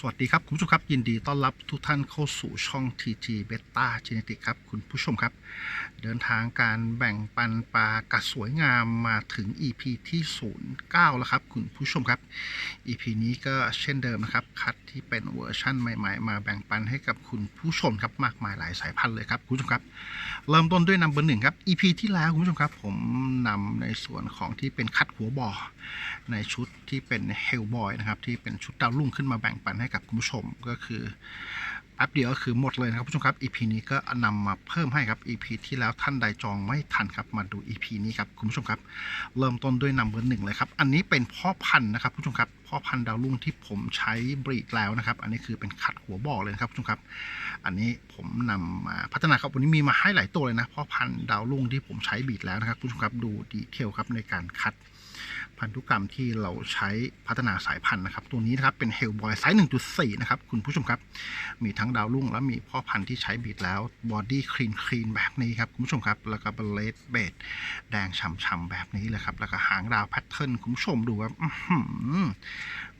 สวัสดีครับ คุณผู้ชมครับ ยินดีต้อนรับทุกท่านเข้าสู่ช่อง TG Beta Genetic ครับ คุณผู้ชมครับ เดินทางการแบ่งปันปลากัดสวยงามมาถึง EP ที่ 09 แล้วครับ คุณผู้ชมครับ EP นี้ก็เช่นเดิมนะครับ คัดที่เป็นเวอร์ชั่นใหม่ๆ มาแบ่งปันให้กับคุณผู้ชมครับมากมายหลายสายพันธุ์เลยครับ คุณผู้ชมครับ เริ่มต้นด้วยนัมเบอร์หนึ่งครับ EP ที่แล้วคุณผู้ชมครับ ผมนำในส่วนของที่เป็นคัดหัวบ่อในชุดที่เป็นเฮลบอยนะครับที่เป็นชุดดาวรุ่งขึ้นมาแบ่งปันให้กับคุณผู้ชมก็คือแป๊บเดียวก็คือหมดเลยนะครับผู้ชมครับ EP นี้ก็นำมาเพิ่มให้ครับ EP ที่แล้วท่านใดจองไม่ทันครับมาดู EP นี้ครับคุณผู้ชมครับ เริ่มต้นด้วยนัมเบอร์หนึ่งเลยครับอันนี้เป็นพ่อพันธุ์นะครับผู้ชมครับพ่อพันธุ์ดาวรุ่งที่ผมใช้บรีดแล้วนะครับ อันนี้คือเป็นขัดหัวบ่อเลยครับผู้ชมครับ อันนี้ผมนำมาพัฒนาครับวันนี้มีมาให้หลายตัวเลยนะพ่อพันธุ์ดาวรุ่งที่ผมใช้บีดแล้วนะครับผู้ชมครับดูดีเทลครับในการคัด พันธุกรรมที่เราใช้พัฒนาสายพันธุ์นะครับ ตัวนี้นะครับเป็นเฮลบอยไซส์ 1.4 นะครับ คุณผู้ชมครับ มีทั้งดาวรุ่งและมีพ่อพันธุ์ที่ใช้บีดแล้วบอดี้คลีนคลีนแบบนี้ครับ คุณผู้ชมครับ แล้วก็เบลดเบดแดงฉ่ำๆแบบนี้เลยครับ แล้วก็หางดาวแพทเทิร์นคุณผู้ชมดูครับ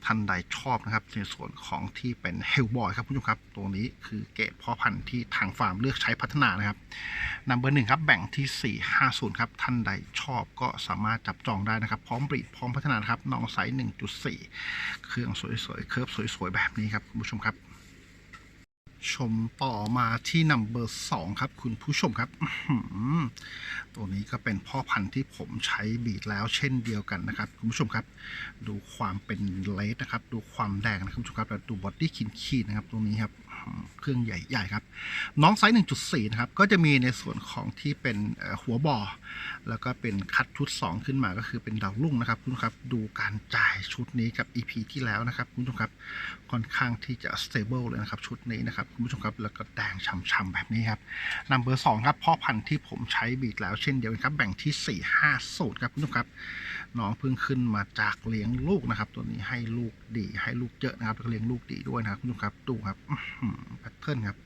ท่านใดชอบนะครับ ในส่วนของที่เป็นเฮลบอยครับคุณผู้ชมครับตัวนี้คือเกรดพ่อพันธุ์ที่ทางฟาร์มเลือกใช้พัฒนานะครับนัมเบอร์หนึ่งครับแบ่งที่ 450 ครับท่านใดชอบก็สามารถจับจองได้นะครับ พร้อมบรีดพร้อมพัฒนานครับน้องไซส์1.4 เครื่องสวยๆ เคิร์ฟสวยๆ แบบนี้ครับคุณผู้ชมครับ ชมต่อมาที่นัมเบอร์สองครับ คุณผู้ชมครับตัวนี้ก็เป็นพ่อพันธุ์ที่ผมใช้บีดแล้วเช่นเดียวกันนะครับคุณผู้ชมครับ ดูความเป็นเลสนะครับ ดูความแดงนะครับคุณผู้ชมครับแล้วดูบอดี้คินคีนนะครับตรงนี้ครับเครื่องใหญ่ๆครับ น้องไซส์ 1.4 นะครับ ก็จะมีในส่วนของที่เป็นหัวบ่อ แล้วก็เป็นคัดชุด 2 ขึ้นมาก็คือเป็นดาวรุ่งนะครับ คุณผู้ชมครับ ดูการจ่ายชุดนี้กับ EP ที่แล้วนะครับ คุณผู้ชมครับ ค่อนข้างที่จะ stable เลยนะครับ ชุดนี้นะครับ คุณผู้ชมครับ แล้วก็แดงช่ำๆแบบนี้ครับนัมเบอร์สองครับ พ่อพันธุ์ที่ผมใช้บีดแล้วเช่นเดียวกันครับ แบ่งที่ 4 5สูตรครับคุณผู้ชมครับน้องเพิ่งขึ้นมาจากเลี้ยงลูกนะครับ ตัวนี้ให้ลูกดีให้ลูกเยอะนะครับแล้วก็เลี้ยงลูกดีด้วยนะครับคุณผู้ชมครับดูครับแพทเทิร์นครับ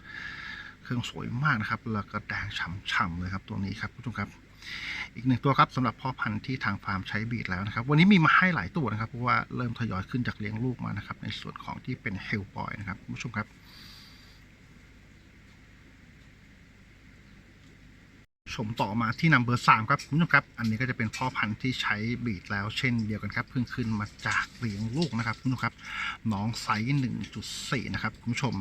เครื่องสวยมากนะครับแล้วก็แดงฉ่ำๆเลยครับตัวนี้ครับคุณผู้ชมครับอีกหนึ่งตัวครับสำหรับพ่อพันธุ์ที่ทางฟาร์มใช้บีดแล้วนะครับ วันนี้มีมาให้หลายตัวนะครับเพราะว่าเริ่มทยอยขึ้นจากเลี้ยงลูกมานะครับในส่วนของที่เป็นเฮลบอยนะครับคุณผู้ชมครับ ชมต่อมาที่นัมเบอร์สามครับคุณผู้ชมครับ อันนี้ก็จะเป็นพ่อพันธุ์ที่ใช้บีดแล้วเช่นเดียวกันครับ เพิ่งขึ้นมาจากเลี้ยงลูกนะครับคุณผู้ชมครับน้องไซส์1.4นะครับคุณผู้ชม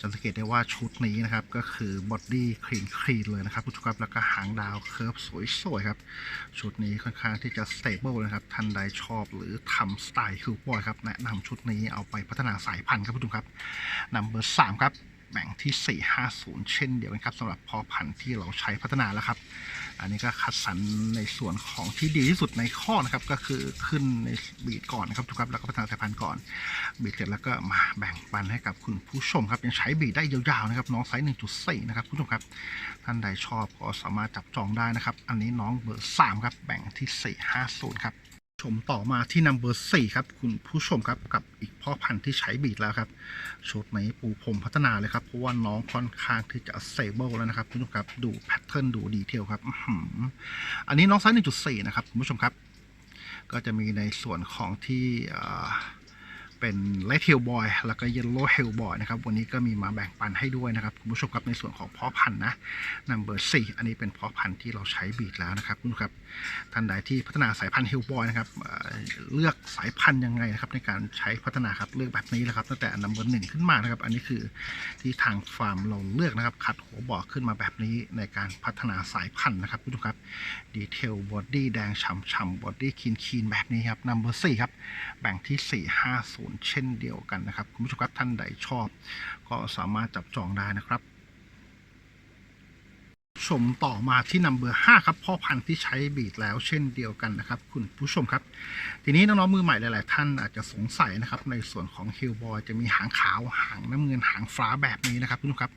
จะสังเกตได้ว่าชุดนี้นะครับ ก็คือบอดี้คลีนคลีนเลยนะครับคุณผู้ชมครับแล้วก็หางดาวเคิร์ฟสวยๆครับ ชุดนี้ค่อนข้างที่จะสเตเบิลนะครับท่านใดชอบหรือทำสไตล์คิวบอยครับแนะนำชุดนี้เอาไปพัฒนาสายพันธุ์ครับคุณผู้ชมครับนัมเบอร์สามครับ แบ่งที่ 450 เช่นเดียวกันครับสำหรับพอพันธุ์ที่เราใช้พัฒนาแล้วครับ อันนี้ก็คัดสรรในส่วนของที่ดีที่สุดในข้อนะครับ ก็คือขึ้นในบีดก่อนนะครับทุกครับแล้วก็พัฒนาสายพันธุ์ก่อนบีดเสร็จแล้วก็มาแบ่งปันให้กับคุณผู้ชมครับยังใช้บีดได้ยาวๆนะครับน้องไซส์1.4 นะครับคุณผู้ชมครับ ท่านใดชอบก็สามารถจับจองได้นะครับ อันนี้น้องเบอร์3ครับแบ่งที่ 450 ครับ ชมต่อมาที่นัมเบอร์4ครับ คุณผู้ชมครับกับอีกพ่อพันธุ์ที่ใช้บีดแล้วครับชุดนี้ปูพรมพัฒนาเลยครับ เพราะว่าน้องค่อนข้างที่จะเซเบิลแล้วนะครับคุณผู้ชมครับดูแพทเทิร์นดูดีเทลครับอือันนี้น้องไซส์หนึ่งจุดสี่นะครับคุณผู้ชมครับ ก็จะมีในส่วนของที่ เป็นเลดเฮลบอยแล้วก็เยลโล่เฮลบอยนะครับ วันนี้ก็มีมาแบ่งปันให้ด้วยนะครับคุณผู้ชมครับในส่วนของเพาะพันธุ์นะนัมเบอร์สี่อันนี้เป็นเพาะพันธุ์ที่เราใช้บีดแล้วนะครับคุณครับท่านใดที่พัฒนาสายพันธุ์เฮลบอยนะครับเลือกสายพันธุ์ยังไงนะครับในการใช้พัฒนาครับเลือกแบบนี้แหละครับตั้งแต่นัมเบอร์หนึ่งขึ้นมานะครับ อันนี้คือที่ทางฟาร์มเราเลือกนะครับคัดหัวบ่อขึ้นมาแบบนี้ในการพัฒนาสายพันธุ์นะครับคุณผู้ชมครับดีเทลบอดี้แดงฉ่ำๆบอดี้คีนคีนแบบนี้ครับนัมเบอร์สี่ครับแบ่งที่450เช่นเดียวกันนะครับ คุณผู้ชมครับท่านใดชอบ ก็สามารถจับจองได้นะครับ ชมต่อมาที่นัมเบอร์ห้าครับพ่อพันธุ์ที่ใช้บีดแล้วเช่นเดียวกันนะครับ คุณผู้ชมครับ ทีนี้น้องๆมือใหม่หลาย ๆ ท่านอาจจะสงสัยนะครับ ในส่วนของฮิลบอยจะมีหางขาวหางน้ำเงินหางฟ้าแบบนี้นะครับคุณผู้ชมครับ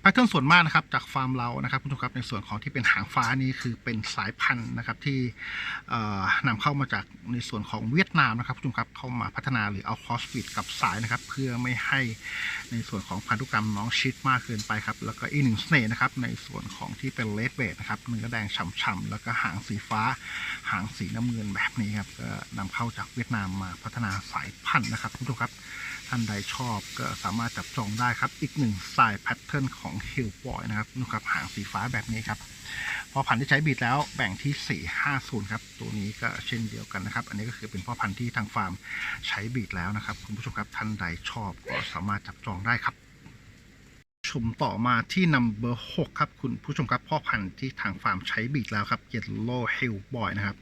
แพทเทิร์นส่วนมากนะครับจากฟาร์มเรานะครับคุณผู้ชมครับในส่วนของที่เป็นหางฟ้านี้คือเป็นสายพันธุ์นะครับที่เอ่อนำเข้ามาจากในส่วนของเวียดนามนะครับคุณผู้ชมครับเข้ามาพัฒนาหรือเอาคอสฟิตกับสายนะครับเพื่อไม่ให้ในส่วนของพันธุกรรมน้องชิดมากเกินไปครับแล้วก็อีกหนึ่งเสน่ห์นะครับในส่วนของทที่เป็นเลดเบดนะครับเนื้อแดงฉ่ำๆแล้วก็หางสีฟ้า หางสีน้ำเงินแบบนี้ครับก็นำเข้าจากเวียดนามมาพัฒนาสายพันธุ์นะครับคุณผู้ชมครับท่านใดชอบก็สามารถจับจองได้ครับ อีกหนึ่งสายแพทเทิร์นของ h i l l b o y นะครับนู่ครับหางสีฟ้าแบบนี้ครับ พอพันธุ์ที่ใช้บีดแล้วแบ่งที่ 450 ครับ ตัวนี้ก็เช่นเดียวกันนะครับ อันนี้ก็คือเป็นพ่อพันธุ์ที่ทางฟาร์มใช้บีดแล้วนะครับ คุณผู้ชมครับท่านใดชอบก็สามารถจับจองได้ครับ ชมต่อมาที่นัมเบอร์6ครับคุณผู้ชมครับพ่อพันธุ์ที่ทางฟาร์มใช้บีดแล้วครับ Yellow Hill Boy นะครับ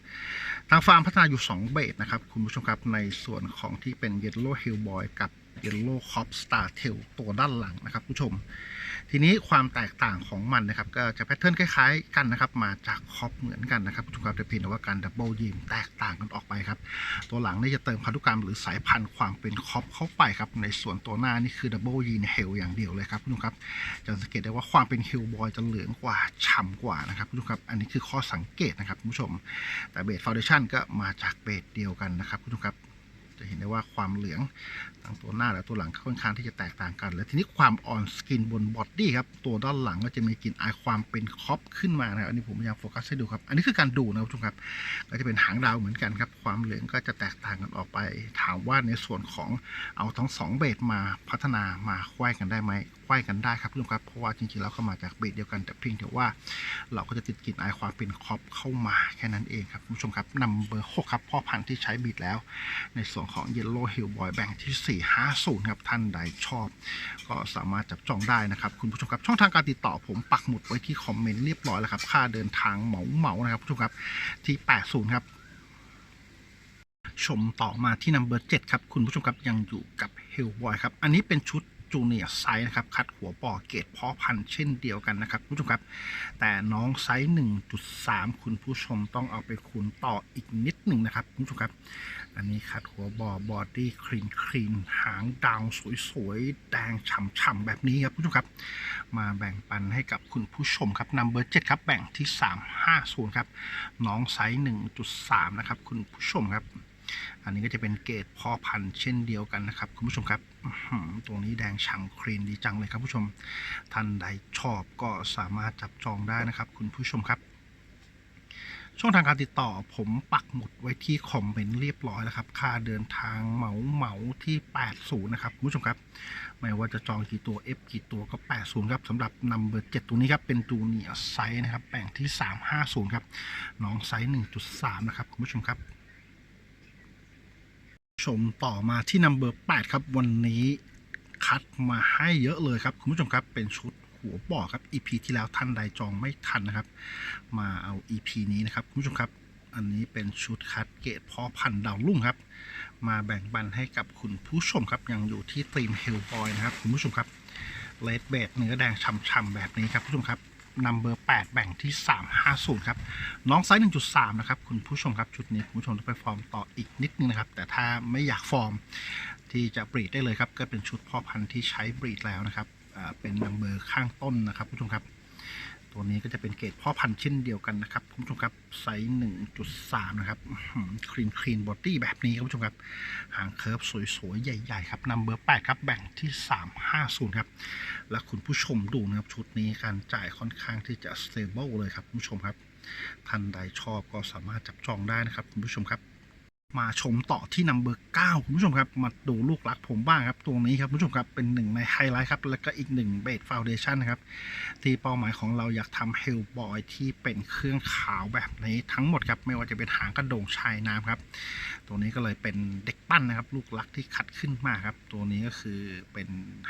ทางฟาร์มพัฒนาอยู่ 2 เบสนะครับ คุณผู้ชมครับในส่วนของที่เป็น Yellow Hill Boy กับ Yellow Cop Star Tail ตัวด้านหลังนะครับผู้ชม ทีนี้ความแตกต่างของมันนะครับก็จะแพทเทิร์นคล้ายๆกันนะครับ มาจากคอปเหมือนกันนะครับผู้ชมครับแต่เพียงแต่ว่าการดับเบิลยิมแตกต่างกันออกไปครับ ตัวหลังนี่จะเติมพันธุกรรมหรือสายพันธุ์ความเป็นคอปเข้าไปครับ ในส่วนตัวหน้านี่คือดับเบิลยีนเฮลอย่างเดียวเลยครับผู้ชมครับจะสังเกตได้ว่าความเป็นฮิลบอยจะเหลืองกว่าฉ่ำกว่านะครับผู้ชมครับอันนี้คือข้อสังเกตนะครับคุณผู้ชม แต่เบสฟาวเดชันก็มาจากเบสเดียวกันนะครับคุณผู้ชมครับจะเห็นได้ว่าความเหลือง ทั้งตัวหน้าและตัวหลังค่อนข้างที่จะแตกต่างกัน และทีนี้ความออนสกินบนบอดดี้ครับ ตัวด้านหลังก็จะมีกลิ่นอายความเป็นคอปขึ้นมานะครับอันนี้ผมพยายามโฟกัสให้ดูครับ อันนี้คือการดูนะครับทุกครับ ก็จะเป็นหางดาวเหมือนกันครับ ความเหลืองก็จะแตกต่างกันออกไป ถามว่าในส่วนของเอาทั้งสองเบสมาพัฒนามาควายกันได้ไหม ควายกันได้ครับทุกท่านครับเพราะว่าจริงๆแล้วก็มาจากเบสเดียวกันแต่เพียงแต่ว่า เราก็จะติดกลิ่นอายความเป็นคอปเข้ามาแค่นั้นเองครับคุณผู้ชมครับนำเบอร์หกครับพ่อพันธุ์ที่ใช้บีดแล้ว ในส่วนของ Yellow Hill Boy แบ่งที่ 450 ครับท่านใดชอบ ก็สามารถจับจองได้นะครับ คุณผู้ชมครับ ช่องทางการติดต่อผมปักหมุดไว้ที่คอมเมนต์เรียบร้อยแล้วครับ ค่าเดินทางเหมาเหมานะครับคุณผู้ชมครับที่ 80 ครับชมต่อมาที่นัมเบอร์7ครับ คุณผู้ชมครับยังอยู่กับ Hill Boy ครับ อันนี้เป็นชุด จูเนียร์ไซส์นะครับ คัดหัวปอเกตเพาะพันธุ์เช่นเดียวกันนะครับคุณผู้ชมครับ แต่น้องไซส์ 1.3 คุณผู้ชมต้องเอาไปคูณต่ออีกนิดหนึ่งนะครับคุณผู้ชมครับ อันนี้คัดหัวบอบอดี้คลีนคลีนหางดาวสวยๆ แดงฉ่ำๆแบบนี้ครับคุณผู้ชมครับ มาแบ่งปันให้กับคุณผู้ชมครับนัมเบอร์เจ็ดครับแบ่งที่ 350 ครับ น้องไซส์ 1.3 นะครับคุณผู้ชมครับ อันนี้ก็จะเป็นเกรดพ่อพันธุ์เช่นเดียวกันนะครับ คุณผู้ชมครับตรงนี้แดงฉ่ำคลีนดีจังเลยครับผู้ชม ท่านใดชอบก็สามารถจับจองได้นะครับ คุณผู้ชมครับ ช่องทางการติดต่อผมปักหมุดไว้ที่คอมเมนต์เรียบร้อยแล้วครับ ค่าเดินทางเหมาเหมาที่ 80 นะครับคุณผู้ชมครับ ไม่ว่าจะจองกี่ตัว F กี่ตัวก็ 80 ครับสำหรับนัมเบอร์7ตัวนี้ครับเป็นจูเนียไซส์นะครับแบ่งที่ 350 ครับ น้องไซส์1.3 นะครับคุณผู้ชมครับ ชมต่อมาที่นัมเบอร์8ครับวันนี้คัดมาให้เยอะเลยครับ คุณผู้ชมครับเป็นชุดหัวบ่อครับ EP ที่แล้วท่านใดจองไม่ทันนะครับ มาเอา EP นี้นะครับคุณผู้ชมครับ อันนี้เป็นชุดคัดเกรดพ่อพันดาวรุ่งครับ มาแบ่งปันให้กับคุณผู้ชมครับยังอยู่ที่ตีมเฮลบอยนะครับคุณผู้ชมครับเลดเบดเนื้อแดงช่ำๆแบบนี้ครับคุณผู้ชมครับ นัมเบอร์ 8 แบ่งที่ 350 ครับ น้องไซส์ 1.3 นะครับ คุณผู้ชมครับ ชุดนี้คุณผู้ชมต้องไปฟอร์มต่ออีกนิดนึงนะครับ แต่ถ้าไม่อยากฟอร์มที่จะบรีดได้เลยครับ ก็เป็นชุดพ่อพันธุ์ที่ใช้บรีดแล้วนะครับเป็นนัมเบอร์ข้างต้นนะครับคุณผู้ชมครับ ตัวนี้ก็จะเป็นเกรดพ่อพันธุ์เช่นเดียวกันนะครับคุณผู้ชมครับไซส์1.3นะครับคลีนคลีนบอดี้แบบนี้ครับคุณผู้ชมครับหางเคิร์ฟสวยๆ ใหญ่ๆ ครับนัมเบอร์8ครับแบ่งที่350ครับ และคุณผู้ชมดูนะครับ ชุดนี้การจ่ายค่อนข้างที่จะ stable เลยครับคุณผู้ชมครับ ท่านใดชอบก็สามารถจับจองได้นะครับคุณผู้ชมครับ มาชมต่อที่นัมเบอร์9คุณผู้ชมครับ มาดูลูกรักผมบ้างครับ ตรงนี้ครับคุณผู้ชมครับ เป็นหนึ่งในไฮไลท์ครับ แล้วก็อีกหนึ่งเบสฟาวเดชันนะครับ ที่เป้าหมายของเราอยากทำเฮลบอยที่เป็นเครื่องขาวแบบนี้ทั้งหมดครับ ไม่ว่าจะเป็นหางกระโดงชายน้ำครับ ตัวนี้ก็เลยเป็นเด็กปั้นนะครับ ลูกรักที่ขัดขึ้นมาครับ ตัวนี้ก็คือเป็น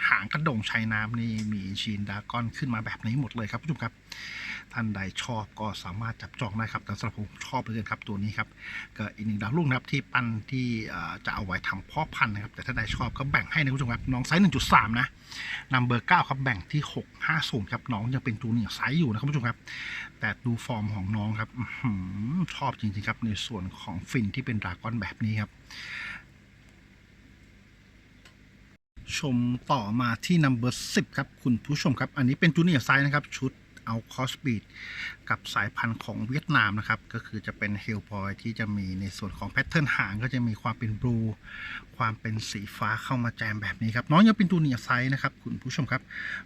หางกระโดงชายน้ำนี่มีชีนดากอนขึ้นมาแบบนี้หมดเลยครับคุณผู้ชมครับ ท่านใดชอบก็สามารถจับจองได้ครับแต่สำหรับผมชอบเลยครับตัวนี้ครับก็อีกหนึ่งดาวรุ่งนะครับที่ปั้นที่จะเอาไว้ทำพ่อพันธุ์นะครับแต่ถ้าใดชอบก็แบ่งให้นะคุณผู้ชมครับน้องไซส์1.3 นะนัมเบอร์9ครับแบ่งที่650ครับน้องยังเป็นจูเนียร์ไซส์อยู่นะครับคุณผู้ชมครับ แต่ดูฟอร์มของน้องครับชอบจริงๆครับในส่วนของฟินที่เป็นดราก้อนแบบนี้ครับชมต่อมาที่นัมเบอร์10ครับ คุณผู้ชมครับ อันนี้เป็นจูเนียร์ไซส์นะครับ ชุด เอาคอสบีดกับสายพันธุ์ของเวียดนามนะครับ ก็คือจะเป็นเฮลบอยที่จะมีในส่วนของแพทเทิร์นหางก็จะมีความเป็นบลูความเป็นสีฟ้าเข้ามาแจมแบบนี้ครับ น้องยังเป็นตัวเนียไซส์นะครับคุณผู้ชมครับ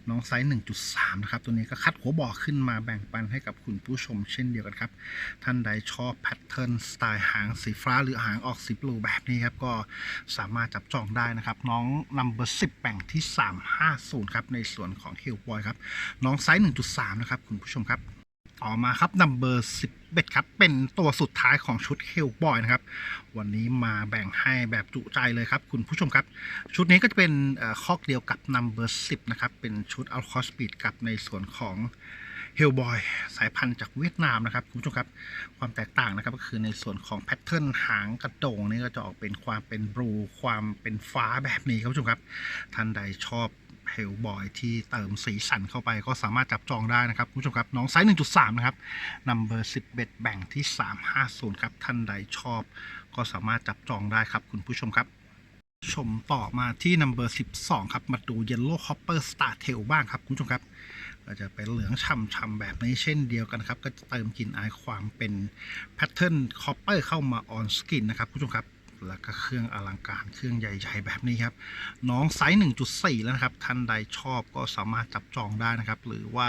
น้องไซส์ 1.3 นะครับ ตัวนี้ก็คัดหัวบ่อขึ้นมาแบ่งปันให้กับคุณผู้ชมเช่นเดียวกันครับ ท่านใดชอบแพทเทิร์นสไตล์หางสีฟ้าหรือหางออกสีบลูแบบนี้ครับก็สามารถจับจองได้นะครับ น้องนัมเบอร์10แบ่งที่ 350 ครับในส่วนของเฮลบอยครับน้องไซส์ 1.3 นะครับคุณผู้ชมครับ ต่อมาครับนัมเบอร์11ครับเป็นตัวสุดท้ายของชุดเฮลบอยนะครับ วันนี้มาแบ่งให้แบบจุใจเลยครับ คุณผู้ชมครับ ชุดนี้ก็จะเป็นเอ่อคอกเดียวกับ Number 10นะครับ เป็นชุด a l c o s p eed กับในส่วนของ h e l l b o y สายพันธุ์จากเวียดนามนะครับ คุณผู้ชมครับ ความแตกต่างนะครับ ก็คือในส่วนของแพทเทิร์นหางกระโดงนี่ก็จะออกเป็นความเป็นบลูความเป็นฟ้าแบบนี้ครับคุณผู้ชมครับท่านใดชอบ เฮลบอยที่เติมสีสันเข้าไปก็สามารถจับจองได้นะครับคุณผู้ชมครับ น้องไซส์ 1.3 นะครับนัมเบอร์ 11 แบ่งที่ 350 ครับ ท่านใดชอบ ก็สามารถจับจองได้ครับคุณผู้ชมครับชมต่อมาที่นัมเบอร์12 ครับ มาดู Yellow Hopper Star Tail บ้างครับ คุณผู้ชมครับ ก็จะเป็นเหลืองช่ำๆแบบนี้เช่นเดียวกันครับ ก็จะเติมกลิ่นอายความเป็นแพทเทิร์นคอปเปอร์เข้ามาออนสกินนะครับ คุณผู้ชมครับ แล้วก็เครื่องอลังการเครื่องใหญ่ๆแบบนี้ครับ น้องไซส์ 1.4 แล้วนะครับ ท่านใดชอบก็สามารถจับจองได้นะครับ หรือว่า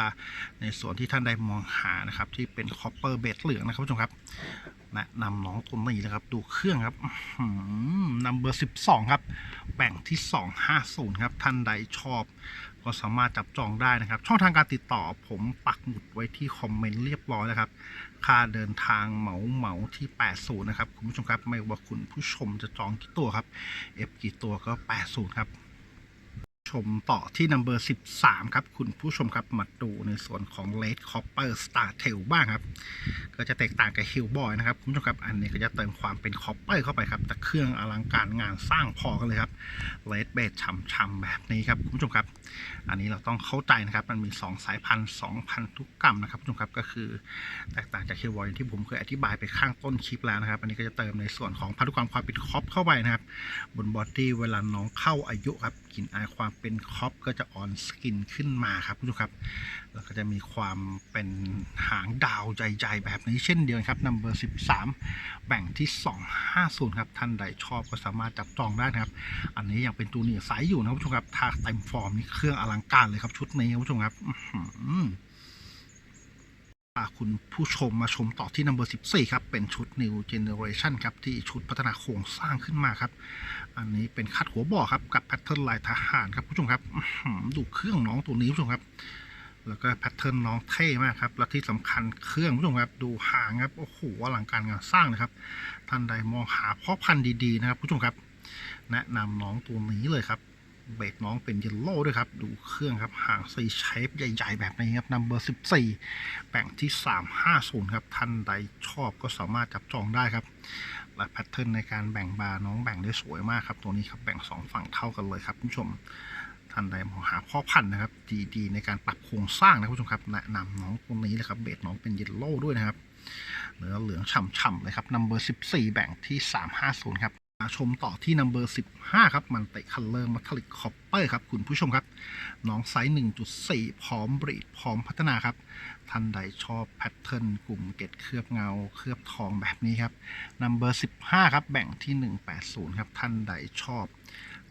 ในส่วนที่ท่านใดมองหานะครับ ที่เป็นคอปเปอร์เบสเหลืองนะครับคุณผู้ชมครับแนะนำน้องตัวนี้นะครับ ดูเครื่องครับนัมเบอร์12 ครับ แบ่งที่ 250 ครับ ท่านใดชอบ ก็สามารถจับจองได้นะครับ ช่องทางการติดต่อผมปักหมุดไว้ที่คอมเมนต์เรียบร้อยแล้วครับ ค่าเดินทางเหมาเหมาที่ 80 นะครับ คุณผู้ชมครับ ไม่ว่าคุณผู้ชมจะจองกี่ตัวครับเอฟกี่ตัวก็ 80 ครับ ชมต่อที่ number 13 ครับ คุณผู้ชมครับ มาดูในส่วนของ Red Copper Star Tail บ้างครับ ก็จะแตกต่างกับ Hellboy นะครับ คุณผู้ชมครับ อันนี้ก็จะเติมความเป็น Copper เข้าไปครับ แต่เครื่องอลังการงานสร้างพอกันเลยครับ Red b a s ช่ำๆแบบนี้ครับ คุณผู้ชมครับ อันนี้เราต้องเข้าใจนะครับ มันมี 2 สายพันธุ์2พันธุกรรมนะครับคุณผู้ชมครับ ก็คือแตกต่างจาก Hellboy ที่ผมเคยอธิบายไปข้างต้นคลิปแล้วนะครับ อันนี้ก็จะเติมในส่วนของพันธุกรรมความเป็นคอปเข้าไปนะครับ บนบอดี้เวลาน้องเข้าอายุครับ ลิ่นอายความเป็นคอปก็จะออนสกินขึ้นมาครับคุณผู้ชมครับ แล้วก็จะมีความเป็นหางดาวใหญ่ๆแบบนี้เช่นเดียวครับนัมเบอร์13 แบ่งที่ 250 ครับ ท่านใดชอบก็สามารถจับจองได้นะครับ อันนี้ยังเป็นตัวเนียวสายอยู่นะคุณผู้ชมครับถ้าเต็มฟอร์มนี่เครื่องอลังการเลยครับชุดนี้คุณผู้ชมครับอืาคุณผู้ชมมาชมต่อที่ number 14 ครับ เป็นชุด new generation ครับ ที่ชุดพัฒนาโครงสร้างขึ้นมาครับ อันนี้เป็นคัดหัวบ่อครับ กับแพทเทิร์นลายทหารครับผู้ชมครับดูเครื่องน้องตัวนี้ผู้ชมครับ แล้วก็แพทเทิร์นน้องเท่มากครับ และที่สำคัญเครื่องผู้ชมครับ ดูหางครับ โอ้โหอลังการงานสร้างนะครับ ท่านใดมองหาพ่อพันธุ์ดีๆนะครับผู้ชมครับ แนะนำน้องตัวนี้เลยครับ เบสน้องเป็นเยลโล่ด้วยครับ ดูเครื่องครับหางซีเชฟใหญ่ ๆ แบบนี้ครับนัมเบอร์ 14 แบ่งที่ 350 ครับ ท่านใดชอบก็สามารถจับจองได้ครับ และแพทเทิร์นในการแบ่งบาร์น้องแบ่งได้สวยมากครับ ตัวนี้ครับแบ่ง 2 ฝั่งเท่ากันเลยครับคุณผู้ชมท่านใดมองหาพ่อพันธุ์นะครับดีๆในการปรับโครงสร้างนะคุณผู้ชมครับแนะนำน้องตัวนี้เลยครับเบสน้องเป็นเยลโล่ด้วยนะครับเนื้อเหลืองฉ่ำๆเลยครับนัมเบอร์ 14 แบ่งที่ 350 ครับ มาชมต่อที่นัมเบอร์15 ครับ มันเตะคัลเลอร์มัทลิกคอปเปอร์ครับ คุณผู้ชมครับ น้องไซส์ 1.4 พร้อมบรีด พร้อมพัฒนาครับ ท่านใดชอบแพทเทิร์นกลุ่มเกตเคลือบเงา เคลือบทองแบบนี้ครับนัมเบอร์15 ครับ แบ่งที่ 180 ครับ ท่านใดชอบ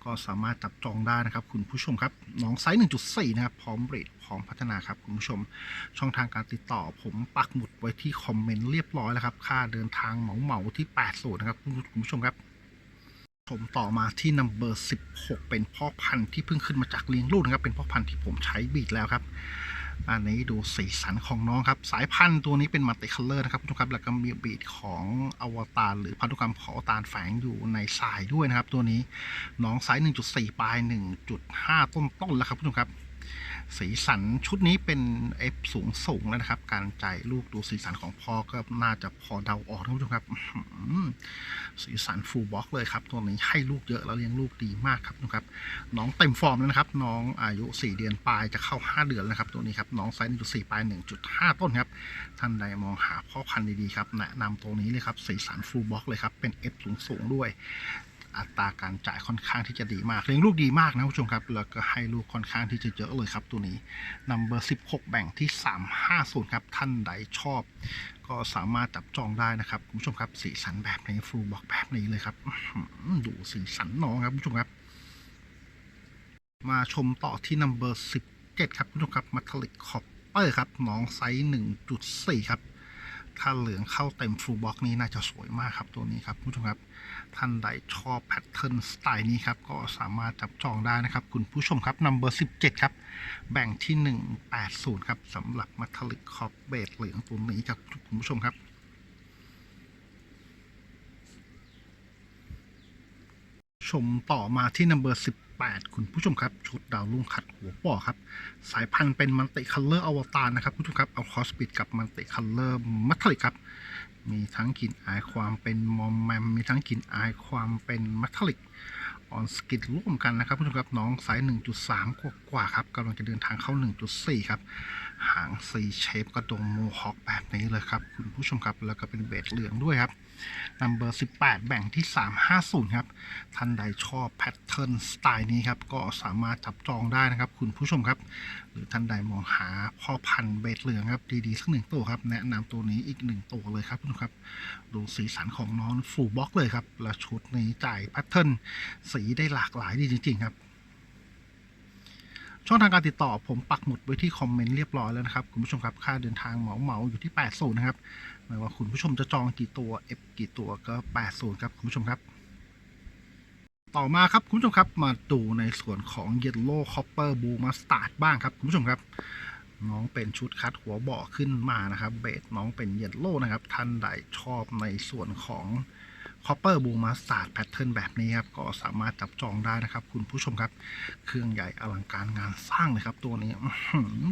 ก็สามารถจับจองได้นะครับ คุณผู้ชมครับ น้องไซส์ 1.4 นะครับ พร้อมบรีด พร้อมพัฒนาครับคุณผู้ชม ช่องทางการติดต่อผมปักหมุดไว้ที่คอมเมนต์เรียบร้อยแล้วครับ ค่าเดินทางเหมาเหมาที่ 80 นะครับคุณคุณผู้ชมครับ ชมต่อมาที่นัมเบอร์16 เป็นพ่อพันธุ์ที่เพิ่งขึ้นมาจากเลี้ยงลูกนะครับ เป็นพ่อพันธุ์ที่ผมใช้บีดแล้วครับ อันนี้ดูสีสันของน้องครับ สายพันธุ์ตัวนี้เป็นมัลติคัลเลอร์นะครับคุณผู้ชมครับ แล้วก็มีบีดของอวตารหรือพันธุกรรมของอวตารแฝงอยู่ในสายด้วยนะครับ ตัวนี้น้องไซส์1.4 ปลาย 1.5 ต้นต้นแล้วครับคุณผู้ชมครับ สีสันชุดนี้เป็นเอฟสูงสูงแล้วนะครับ การจ่ายลูกดูสีสันของพ่อก็น่าจะพอเดาออกนะคุณผู้ชมครับสีสันฟูลบล็อกเลยครับ ตัวนี้ให้ลูกเยอะแล้วเลี้ยงลูกดีมากครับคุณผู้ชมครับ น้องเต็มฟอร์มแล้วนะครับ น้องอายุ 4 เดือนปลายจะเข้า 5 เดือนแล้วนะครับ ตัวนี้ครับ น้องไซส์1.4ปลาย 1.5 ต้นครับ ท่านใดมองหาพ่อพันธุ์ดีๆครับแนะนำตัวนี้เลยครับสีสันฟูลบล็อกเลยครับเป็นเอฟสูงสูงด้วย อัตราการจ่ายค่อนข้างที่จะดีมากเลี้ยงลูกดีมากนะคุณผู้ชมครับแล้วก็ให้ลูกค่อนข้างที่จะเยอะเลยครับตัวนี้นัมเบอร์16 แบ่งที่ 350 ครับ ท่านใดชอบ ก็สามารถจับจองได้นะครับคุณผู้ชมครับสีสันแบบนี้ฟูบอกแบบนี้เลยครับดูสีสันน้องครับคุณผู้ชมครับ มาชมต่อที่นัมเบอร์17 ครับคุณผู้ชมครับมัทลิกคอปเปอร์ครับน้องไซส์1.4 ครับ ถ้าเหลืองเข้าเต็มฟูลบล็อกนี้น่าจะสวยมากครับตัวนี้ครับผู้ชมครับ ท่านใดชอบแพทเทิร์นสไตล์นี้ครับ ก็สามารถจับจองได้นะครับ คุณผู้ชมครับนัมเบอร์17 ครับ แบ่งที่ 180 ครับสำหรับมัทลิกคอปเบดเหลืองตัวนี้ครับคุณผู้ชมครับชมต่อมาที่นัมเบอร์ 8 คุณผู้ชมครับ ชุดดาวรุ่งขัดหัวปอครับ สายพันธุ์เป็นมันติคัลเลอร์อวตารนะครับคุณผู้ชมครับ เอาคอสปิดกับมันติคัลเลอร์มัทลิกครับ มีทั้งกลิ่นอายความเป็นมอมแมม มีทั้งกลิ่นอายความเป็นมัทลิกออนสกิดร่วมกันนะครับคุณผู้ชมครับน้องไซส์1.3 กว่ากว่าครับกำลังจะเดินทางเข้า 1.4 ครับ หาง C shape กระดงโมฮอคแบบนี้เลยครับคุณผู้ชมครับแล้วก็เป็นเบสเหลืองด้วยครับ นัมเบอร์18 แบ่งที่ 350 ครับ ท่านใดชอบแพทเทิร์นสไตล์นี้ครับ ก็สามารถจับจองได้นะครับ คุณผู้ชมครับ หรือท่านใดมองหาพ่อพันธุ์เบสเหลืองครับ ดีๆ สักหนึ่งตัวครับ แนะนำตัวนี้อีกหนึ่งตัวเลยครับคุณครับ ดูสีสันของน้องฟูบล็อกเลยครับ และชุดนี้จ่ายแพทเทิร์นสีได้หลากหลายดีจริง ๆ ครับ ช่องทางการติดต่อผมปักหมุดไว้ที่คอมเมนต์เรียบร้อยแล้วนะครับ คุณผู้ชมครับค่าเดินทางเหมาเหมาอยู่ที่ 80 นะครับไม่ว่าคุณผู้ชมจะจองกี่ตัว F กี่ตัวก็ 80 ครับ คุณผู้ชมครับ ต่อมาครับคุณผู้ชมครับมาดูในส่วนของ Yellow Copper Blue Mustard บ้างครับ คุณผู้ชมครับ น้องเป็นชุดคัดหัวเบาะขึ้นมานะครับ เบสน้องเป็นเยลโล่นะครับ ท่านใดชอบในส่วนของ Copper Blue Mustard Pattern แบบนี้ครับ ก็สามารถจับจองได้นะครับ คุณผู้ชมครับ เครื่องใหญ่อลังการงานสร้างเลยครับตัวนี้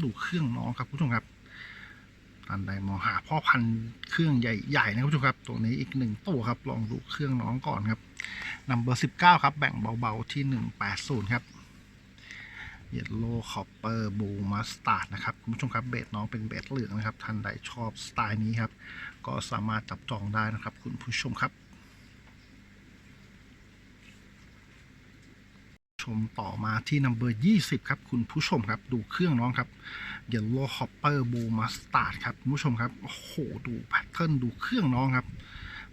ดูเครื่องน้องครับคุณผู้ชมครับท่านใดมองหาพ่อพันธุ์เครื่องใหญ่ๆนะครับคุณผู้ชมครับ ตัวนี้อีกหนึ่งตัวครับ ลองดูเครื่องน้องก่อนครับนัมเบอร์สิบเก้าครับ แบ่งเบาๆที่หนึ่งแปดศูนย์ครับเยลโล่คอปเปอร์บูมัสตาร์ดนะครับ คุณผู้ชมครับเบสน้องเป็นเบสเหลืองนะครับท่านใดชอบสไตล์นี้ครับ ก็สามารถจับจองได้นะครับ คุณผู้ชมครับ ชมต่อมาที่นัมเบอร์20 ครับ คุณผู้ชมครับ ดูเครื่องน้องครับ Yellow Hopper Blue Mustard ครับ คุณผู้ชมครับ โอ้โห ดูแพทเทิร์นดูเครื่องน้องครับ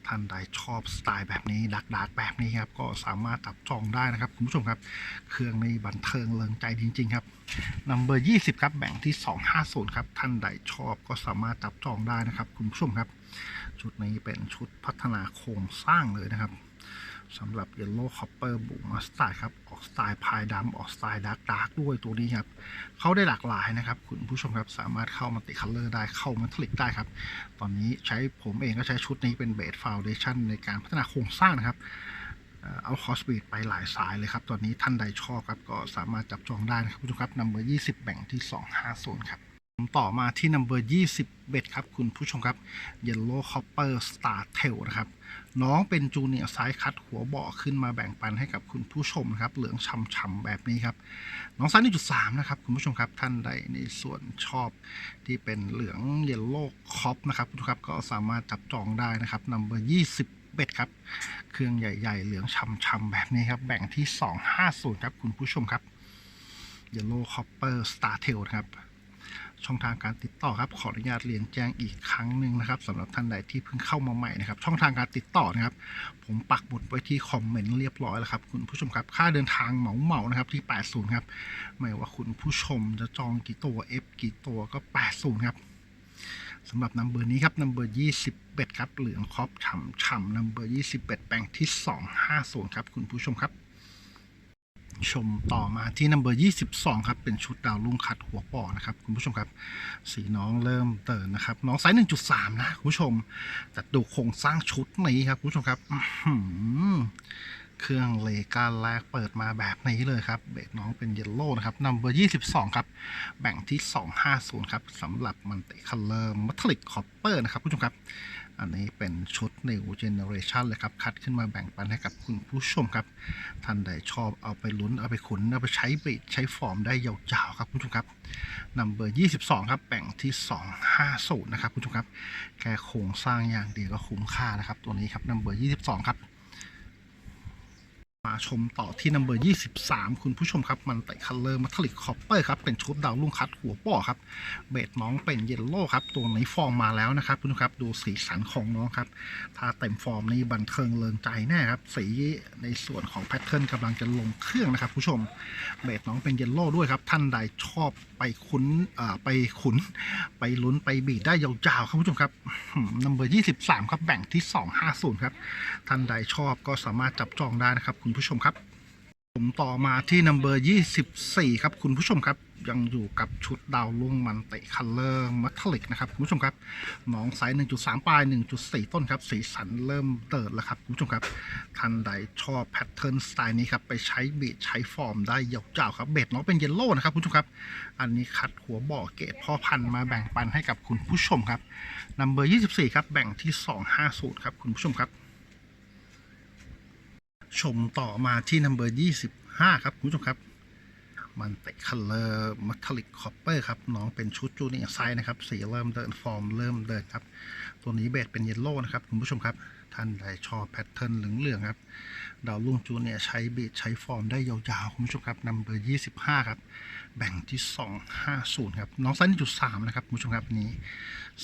ท่านใดชอบสไตล์แบบนี้ ดักดักแบบนี้ครับ ก็สามารถจับจองได้นะครับ คุณผู้ชมครับ เครื่องในบันเทิงเริงใจจริง ๆ ครับนัมเบอร์20 ครับแบ่งที่ 250 ครับ ท่านใดชอบก็สามารถจับจองได้นะครับ คุณผู้ชมครับ ชุดนี้เป็นชุดพัฒนาโครงสร้างเลยนะครับ สำหรับ Yellow Copper Blue Mustard ครับ ออกสไตล์พายดำออกสไตล์ดาร์กดาร์กด้วยตัวนี้ครับ เข้าได้หลากหลายนะครับ คุณผู้ชมครับ สามารถเข้ามาติคัลเลอร์ได้เข้ามาทลิกได้ครับ ตอนนี้ใช้ผมเองก็ใช้ชุดนี้เป็นเบสฟ u วเดชันในการพัฒนาโครงสร้างนะครับเอาคอสปีดไปหลายสายเลยครับ ตอนนี้ท่านใดชอบครับ ก็สามารถจับจองได้นะครับคุณผู้ชมครับนัมเบอร์20แบ่งที่250ครับต่อมาที่นัมเบอร์20เบ็ดครับ คุณผู้ชมครับ Yellow Copper Star Tail นะครับ น้องเป็นจูเนียร์ไซส์คัดหัวเบาะขึ้นมาแบ่งปันให้กับคุณผู้ชมนะครับ เหลืองช่ำๆแบบนี้ครับ น้องไซส์1.3 นะครับ คุณผู้ชมครับท่านใดในส่วนชอบที่เป็นเหลือง Yellow Cop นะครับคุณผู้ชมครับก็สามารถจับจองได้นะครับนัมเบอร์20เบ็ดครับ เครื่องใหญ่ ๆ เหลืองช่ำๆแบบนี้ครับ แบ่งที่ 250 ครับ คุณผู้ชมครับ Yellow Copper Star Tail นะครับ ช่องทางการติดต่อครับ ขออนุญาตเรียนแจ้งอีกครั้งหนึ่งนะครับสำหรับท่านใดที่เพิ่งเข้ามาใหม่นะครับ ช่องทางการติดต่อนะครับ ผมปักหมุดไว้ที่คอมเมนต์เรียบร้อยแล้วครับคุณผู้ชมครับ ค่าเดินทางเหมาเหมานะครับที่ 80 ครับ ไม่ว่าคุณผู้ชมจะจองกี่ตัว F กี่ตัวก็ 80 ครับสำหรับนัมเบอร์นี้ครับนัมเบอร์20เบ็ดครับ เหลืองครอบฉ่ำฉ่ำนัมเบอร์20เบ็ดแบ่งที่ 250 ครับ คุณผู้ชมครับ ชมต่อมาที่นัมเบอร์22 ครับ เป็นชุดดาวรุ่งคัดหัวปอนะครับ คุณผู้ชมครับ สีน้องเริ่มเตินนะครับ น้องไซส์1.3 นะ คุณผู้ชม แต่ดูโครงสร้างชุดนี้ครับ คุณผู้ชมครับเครื่องเลกาแรกเปิดมาแบบนี้เลยครับ เบรกน้องเป็นเยลโล่นะครับนัมเบอร์22 ครับ แบ่งที่ 250 ครับสำหรับมันเตคัลเลอร์มัทลิกคอปเปอร์นะครับ คุณผู้ชมครับ อันนี้เป็นชุด New Generation เลยครับ คัดขึ้นมาแบ่งปันให้กับคุณผู้ชมครับ ท่านใดชอบเอาไปลุ้น เอาไปขุน เอาไปใช้ไปใช้ฟอร์มได้ยาวๆครับคุณผู้ชมครับนัมเบอร์22 ครับแบ่งที่ 250 นะครับคุณผู้ชมครับ แค่โครงสร้างอย่างเดียวก็คุ้มค่านะครับ ตัวนี้ครับนัมเบอร์22 ครับ มาชมต่อที่นัมเบอร์23 คุณผู้ชมครับ มันเตะคัลเลอร์มัทลิกคอปเปอร์ครับ เป็นชุดดาวลุ่งคัดหัวป่อครับ เบสน้องเป็นเยลโล่ครับ ตัวนี้ฟอร์มมาแล้วนะครับคุณผู้ชมครับ ดูสีสันของน้องครับ ถ้าเต็มฟอร์มนี่บันเทิงเลิงใจแน่ครับ สีในส่วนของแพทเทิร์นกำลังจะลงเครื่องนะครับผู้ชม เบสน้องเป็นเยลโล่ด้วยครับ ท่านใดชอบไปคุ้นไปขุน ไปลุ้นไปบีดได้ยาวๆครับผู้ชมครับนัมเบอร์23 ครับแบ่งที่ 250 ครับ ท่านใดชอบก็สามารถจับจองได้นะครับคุณณผู้ชมครับ ผมต่อมาที่นัมเบอร์24 ครับคุณผู้ชมครับ ยังอยู่กับชุดดาวลุ่งมันเตะคัลเลอร์มัทลิกนะครับคุณผู้ชมครับน้องไซส์1.3 ปลาย 1.4 ต้นครับสีสันเริ่มเติดแล้วครับคุณผู้ชมครับท่านใดชอบแพทเทิร์นสไตล์นี้ครับไปใช้บีดใช้ฟอร์มได้ยาวๆครับเบสน้องเป็นเยลโล่นะครับคุณผู้ชมครับ อันนี้คัดหัวบ่อเกตพ่อพันธุ์มาแบ่งปันให้กับคุณผู้ชมครับนัมเบอร์24 ครับแบ่งที่ 250 ครับคุณผู้ชมครับ ชมต่อมาที่นัมเบอร์25ครับ คุณผู้ชมครับ มันเตะคัลเลอร์มัทลิกคอปเปอร์ครับ น้องเป็นชุดจูเนียร์ไซส์นะครับ สีเริ่มเดินฟอร์มเริ่มเดินครับ ตัวนี้เบสเป็นเยลโล่นะครับ คุณผู้ชมครับ ท่านใดชอบแพทเทิร์นเหลืองๆครับ ดาวรุ่งจูเนียร์ใช้เบีดใช้ฟอร์มได้ยาวๆ คุณผู้ชมครับนัมเบอร์25ครับ แบ่งที่250ครับ น้องไซส์1.3นะครับ คุณผู้ชมครับนนี้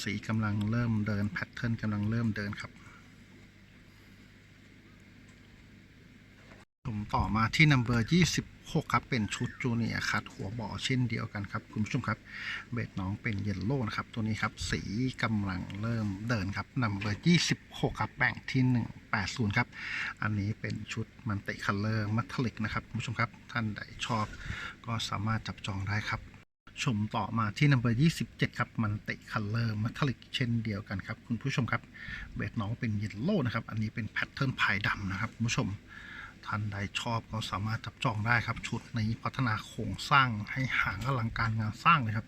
สีกำลังเริ่มเดินแพทเทิร์นกำลังเริ่มเดินครับ ผมต่อมาที่นัมเบอร์26 ครับ เป็นชุดจูเนียคัดหัวบ่อเช่นเดียวกันครับ คุณผู้ชมครับ เบสน้องเป็นเยลโล่นะครับ ตัวนี้ครับ สีกำลังเริ่มเดินครับนัมเบอร์26 ครับแบ่งที่ 180 ครับ อันนี้เป็นชุดมันติคัลเลอร์มัทลิกนะครับ คุณผู้ชมครับ ท่านใดชอบ ก็สามารถจับจองได้ครับชมต่อมาที่นัมเบอร์27 ครับ มันติคัลเลอร์มัทลิกเช่นเดียวกันครับ คุณผู้ชมครับ เบสน้องเป็นเยลโล่นะครับ อันนี้เป็นแพทเทิร์นพายดำนะครับ คุณผู้ชม ท่านใดชอบก็สามารถจับจองได้ครับ ชุดนี้พัฒนาโครงสร้างให้หางอลังการงานสร้างเลยครับ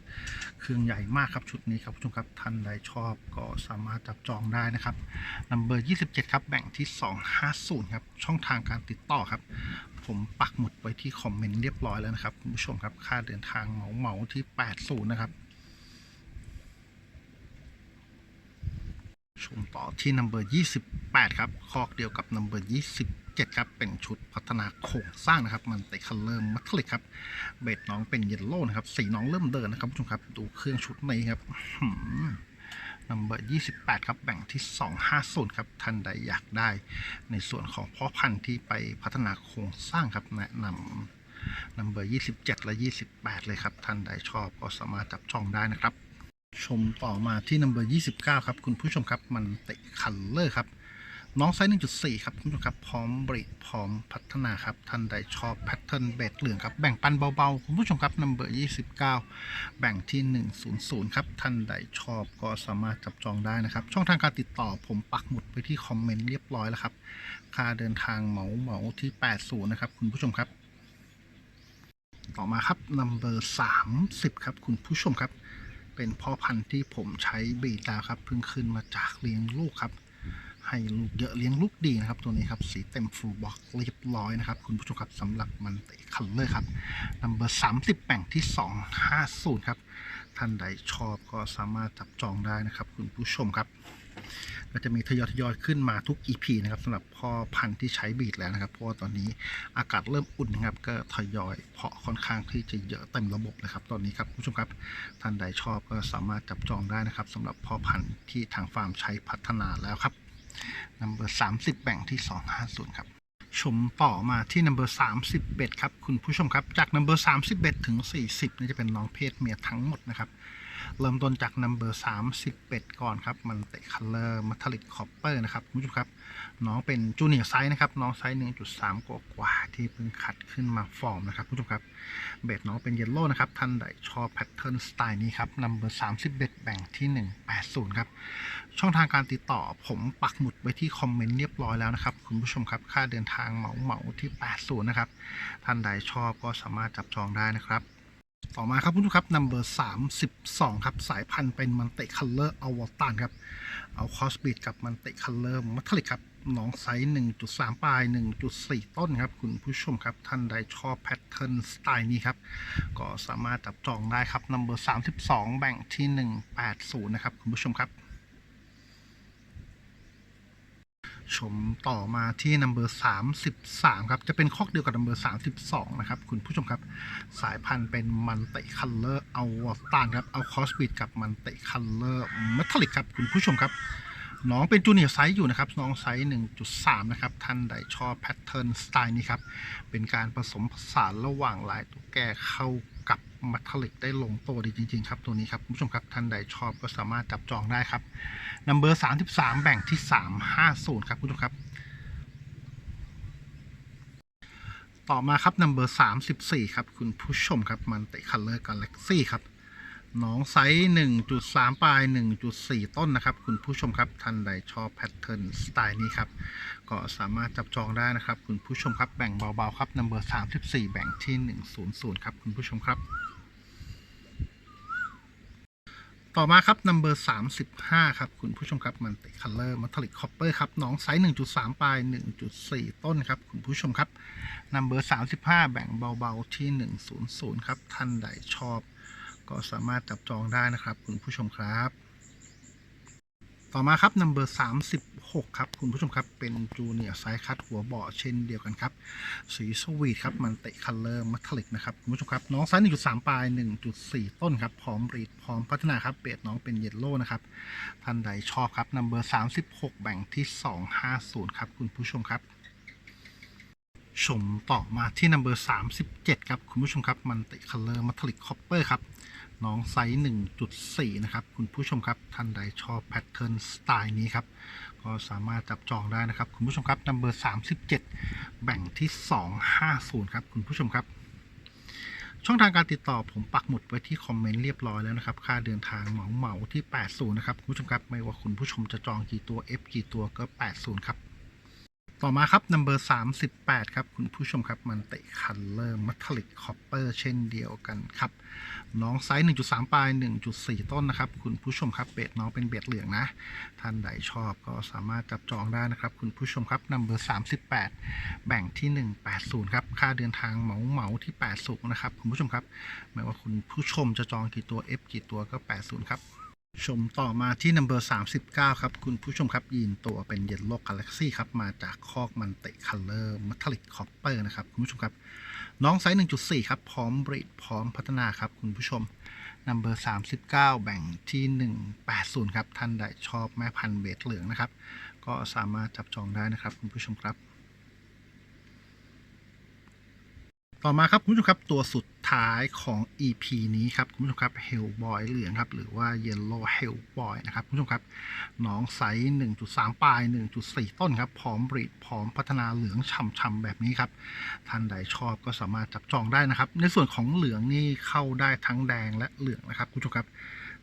เครื่องใหญ่มากครับชุดนี้ครับผู้ชมครับท่านใดชอบก็สามารถจับจองได้นะครับนัมเบอร์ 27 ครับแบ่งที่ 250 ครับ ช่องทางการติดต่อครับ ผมปักหมุดไว้ที่คอมเมนต์เรียบร้อยแล้วนะครับคุณผู้ชมครับค่าเดินทางเหมาเหมาที่ 80 นะครับ ชมต่อที่นัมเบอร์28 ครับคอกเดียวกับนัมเบอร์27 ครับ เป็นชุดพัฒนาโครงสร้างนะครับ มันเตคัลเลอร์มัทลิกครับ เบสน้องเป็นเยลโล่นะครับ สีน้องเริ่มเดินนะครับผู้ชมครับ ดูเครื่องชุดนี้ครับนัมเบอร์28 ครับ แบ่งที่ 250 ครับ ท่านใดอยากได้ ในส่วนของพ่อพันธุ์ที่ไปพัฒนาโครงสร้างครับ แนะนำนัมเบอร์27 และ 28 เลยครับ ท่านใดชอบก็สามารถจับช่องได้นะครับ ชมต่อมาที่นัมเบอร์29 ครับ คุณผู้ชมครับ มันเตะคัลเลอร์ครับ น้องไซส์1.4 ครับ คุณผู้ชมครับ พร้อมบริพร้อมพัฒนาครับ ท่านใดชอบแพทเทิร์นเบสเหลืองครับ แบ่งปันเบา ๆ คุณผู้ชมครับนัมเบอร์29 แบ่งที่ 100 ครับ ท่านใดชอบก็สามารถจับจองได้นะครับ ช่องทางการติดต่อผมปักหมุดไว้ที่คอมเมนต์เรียบร้อยแล้วครับ ค่าเดินทางเหมาเหมาที่ 80 นะครับ คุณผู้ชมครับ ต่อมาครับนัมเบอร์30 ครับ คุณผู้ชมครับ เป็นพ่อพันธุ์ที่ผมใช้บีดาครับเพิ่งขึ้นมาจากเลี้ยงลูกครับ ให้ลูกเยอะเลี้ยงลูกดีนะครับ ตัวนี้ครับสีเต็มฟูลบ็อกเรียบร้อยนะครับ คุณผู้ชมครับสำหรับมันเตะคัลเลอร์ครับนัมเบอร์สามสิบแป่งที่สองห้าศูนย์ครับ ท่านใดชอบก็สามารถจับจองได้นะครับ คุณผู้ชมครับ ก็จะมีทยอยทยอยขึ้นมาทุก EP นะครับสำหรับพ่อพันธุ์ที่ใช้บีดแล้วนะครับเพราะว่าตอนนี้อากาศเริ่มอุ่นนะครับก็ทยอยเพาะค่อนข้างที่จะเยอะเต็มระบบเลยครับ ตอนนี้ครับคุณผู้ชมครับท่านใดชอบก็สามารถจับจองได้นะครับสำหรับพ่อพันธุ์ที่ทางฟาร์มใช้พัฒนาแล้วครับนัมเบอร์สามสิบแบ่งที่สองห้าศูนย์ครับชมต่อมาที่นัมเบอร์สามสิบเอ็ดครับคุณผู้ชมครับจากนัมเบอร์สามสิบเอ็ดถึงสี่สิบนี่จะเป็นน้องเพศเมียทั้งหมดนะครับ เริ่มต้นจากนัมเบอร์31ก่อนครับ มันเตะคัลเลอร์มัทลิกคอปเปอร์นะครับคุณผู้ชมครับ น้องเป็นจูเนียร์ไซส์นะครับ น้องไซส์1.3กว่ากว่าที่เพิ่งขัดขึ้นมาฟอร์มนะครับคุณผู้ชมครับ เบสน้องเป็นเยลโล่นะครับ ท่านใดชอบแพทเทิร์นสไตล์นี้ครับนัมเบอร์31แบ่งที่180ครับ ช่องทางการติดต่อผมปักหมุดไว้ที่คอมเมนต์เรียบร้อยแล้วนะครับคุณผู้ชมครับค่าเดินทางเหมาเหมาที่ 80 นะครับ ท่านใดชอบก็สามารถจับจองได้นะครับ ต่อมาครับคุณผู้ชมครับนัมเบอร์32ครับ สายพันธุ์เป็นมันเตคัลเลอร์อวตันครับ เอาคอสบีดกับมันเตคัลเลอร์มัทลิกครับน้องไซส์1.3ปลาย1.4ต้นครับ คุณผู้ชมครับ ท่านใดชอบแพทเทิร์นสไตล์นี้ครับ ก็สามารถจับจองได้ครับนัมเบอร์32แบ่งที่180นะครับ คุณผู้ชมครับ ชมต่อมาที่นัมเบอร์33 ครับ จะเป็นคอกเดียวกับนัมเบอร์32 นะครับ คุณผู้ชมครับ สายพันธุ์เป็นมันเตคัลเลอร์เอาวตานครับ เอาคอสบิดกับมันเตคัลเลอร์เมทัลลิกครับ คุณผู้ชมครับ น้องเป็นจูเนียร์ไซส์อยู่นะครับ น้องไซส์ 1.3 นะครับ ท่านใดชอบแพทเทิร์นสไตล์นี้ครับ เป็นการผสมผสานระหว่างลายตุ๊กแกเข้ากับมัทลิกได้ลงตัวดีจริง ๆ ครับ ตัวนี้ครับคุณผู้ชมครับ ท่านใดชอบก็สามารถจับจองได้ครับนัมเบอร์33 แบ่งที่ 350 ครับคุณผู้ชมครับ ต่อมาครับนัมเบอร์34 ครับ คุณผู้ชมครับมันเตคัลเลอร์กาแล็กซี่ครับ น้องไซส์1.3 ปลาย 1.4 ต้นนะครับ คุณผู้ชมครับท่านใดชอบแพทเทิร์นสไตล์นี้ครับ ก็สามารถจับจองได้นะครับ คุณผู้ชมครับแบ่งเบาๆครับนัมเบอร์34 แบ่งที่ 100 ครับ คุณผู้ชมครับ ต่อมาครับนัมเบอร์35 ครับคุณผู้ชมครับมันติคัลเลอร์มัทลิกคอปเปอร์ครับน้องไซส์1.3 ปลาย 1.4 ต้นครับ คุณผู้ชมครับนัมเบอร์35 แบ่งเบาๆที่ 100 ครับท่านใดชอบ ก็สามารถจับจองได้นะครับ คุณผู้ชมครับ ต่อมาครับนัมเบอร์36 ครับ คุณผู้ชมครับ เป็นจูเนียร์ไซส์คัดหัวเบาะเช่นเดียวกันครับ สีสวีทครับ มันเตะคัลเลอร์มัทลิกนะครับ คุณผู้ชมครับ น้องไซส์1.3 ปลาย 1.4 ต้นครับ พร้อมรีดพร้อมพัฒนาครับเปรดน้องเป็นเยลโล่นะครับ ท่านใดชอบครับนัมเบอร์36 แบ่งที่ 250 ครับ คุณผู้ชมครับชมต่อมาที่นัมเบอร์37 ครับ คุณผู้ชมครับ มันติคัลเลอร์มัทลิกคอปเปอร์ครับ น้องไซส์ 1.4 นะครับ คุณผู้ชมครับ ท่านใดชอบแพทเทิร์นสไตล์นี้ครับ ก็สามารถจับจองได้นะครับ คุณผู้ชมครับนัมเบอร์37 แบ่งที่ 250 ครับ คุณผู้ชมครับ ช่องทางการติดต่อผมปักหมุดไว้ที่คอมเมนต์เรียบร้อยแล้วนะครับ ค่าเดินทางเหมาเหมาที่ 80 นะครับ คุณผู้ชมครับ ไม่ว่าคุณผู้ชมจะจองกี่ตัว F กี่ตัวก็ 80 ครับ ต่อมาครับ number 38 ครับ คุณผู้ชมครับมันเตะคัลเลอร์มัทลิกคอปเปอร์เช่นเดียวกันครับน้องไซส์ 1.3 ปลาย 1.4 ต้นนะครับ คุณผู้ชมครับเบสน้องเป็นเบสเหลืองนะ ท่านใดชอบก็สามารถจับจองได้นะครับ คุณผู้ชมครับ number 38 แบ่งที่ 180 ครับ ค่าเดินทางเหมาเหมาที่ 80 นะครับ คุณผู้ชมครับไม่ว่าคุณผู้ชมจะจองกี่ตัว F กี่ตัวก็ 80 ครับ ชมต่อมาที่ number 39 ครับ คุณผู้ชมครับยีนตัวเป็นเยลโลกาแล็กซี่ครับ มาจากคอกมันเตคัลเลอร์มัทลิกคอปเปอร์นะครับ คุณผู้ชมครับ น้องไซส์1.4 ครับ พร้อมบริดพร้อมพัฒนาครับ คุณผู้ชม number 39 แบ่งที่ 180 ครับ ท่านใดชอบแม่พันธุ์เบสเหลืองนะครับ ก็สามารถจับจองได้นะครับ คุณผู้ชมครับ ต่อมาครับคุณผู้ชมครับตัวสุดท้ายของ EP นี้ครับคุณผู้ชมครับ Hellboy เหลืองครับหรือว่า Yellow Hellboy นะครับคุณผู้ชมครับน้องไซส์1.3 ปลาย 1.4 ต้นครับพร้อมบริดพร้อมพัฒนาเหลืองฉ่ำๆแบบนี้ครับท่านใดชอบก็สามารถจับจองได้นะครับ ในส่วนของเหลืองนี่เข้าได้ทั้งแดงและเหลืองนะครับคุณผู้ชมครับ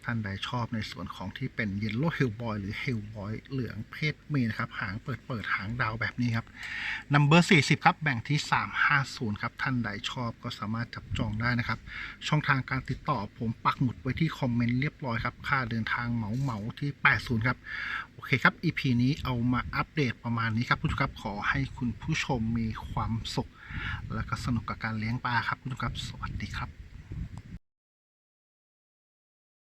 ท่านใดชอบในส่วนของที่เป็น Yellow Hellboy หรือ Hellboy เหลืองเพศเมียนะครับ หางเปิดเปิดหางดาวแบบนี้ครับ Number 40 ครับ แบ่งที่ 350 ครับ ท่านใดชอบก็สามารถจับจองได้นะครับ ช่องทางการติดต่อผมปักหมุดไว้ที่คอมเมนต์เรียบร้อยครับ ค่าเดินทางเหมาเหมาที่ 80 ครับ โอเคครับ EP นี้เอามาอัปเดตประมาณนี้ครับคุณผู้ชมครับขอให้คุณผู้ชมมีความสุข และก็สนุกกับการเลี้ยงปลาครับคุณผู้ชมครับ สวัสดีครับ